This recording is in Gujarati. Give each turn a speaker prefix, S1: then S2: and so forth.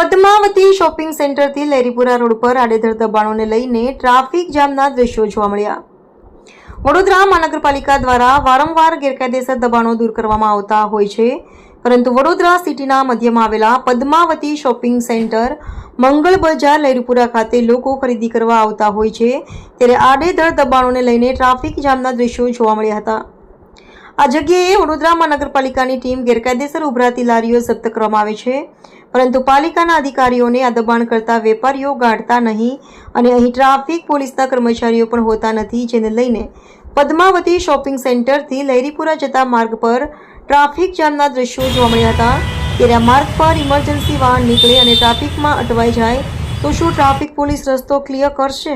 S1: પદ્માવતી શોપિંગ સેન્ટરથી લેરીપુરા રોડ પર આડેધડ દબાણોને લઈને ટ્રાફિક જામના દ્રશ્યો જોવા મળ્યા. વડોદરા મહાનગરપાલિકા દ્વારા વારંવાર ગેરકાયદેસર દબાણો દૂર કરવામાં આવતા હોય છે. પરંતુ વડોદરા સિટીના મધ્યમાં આવેલા પદ્માવતી શોપિંગ સેન્ટર, મંગળ બજાર લહેરીપુરા ખાતે લોકો ખરીદી કરવા આવતા હોય છે. ત્યારે આડેધડ દબાણોને લઈને ટ્રાફિક જામના દ્રશ્યો જોવા મળ્યા હતા. આ જગ્યાએ વડોદરા મહાનગરપાલિકાની ટીમ ગેરકાયદેસર ઉભરાતી લારીઓ જપ્ત કરવામાં આવે છે. પરંતુ પાલિકાના અધિકારીઓને આ દબાણ કરતા વેપારીઓ ગાઢતા નહીં અને અહીં ટ્રાફિક પોલીસના કર્મચારીઓ પણ હોતા નથી, જેને લઈને પદ્માવતી શોપિંગ સેન્ટરથી લહેરીપુરા જતા માર્ગ પર ટ્રાફિક જામના દ્રશ્યો જોવા મળ્યા હતા. ત્યારે માર્ગ પર ઇમરજન્સી વાહન નીકળે અને ટ્રાફિકમાં અટવાઈ જાય, તો શું ટ્રાફિક પોલીસ રસ્તો ક્લિયર કરશે?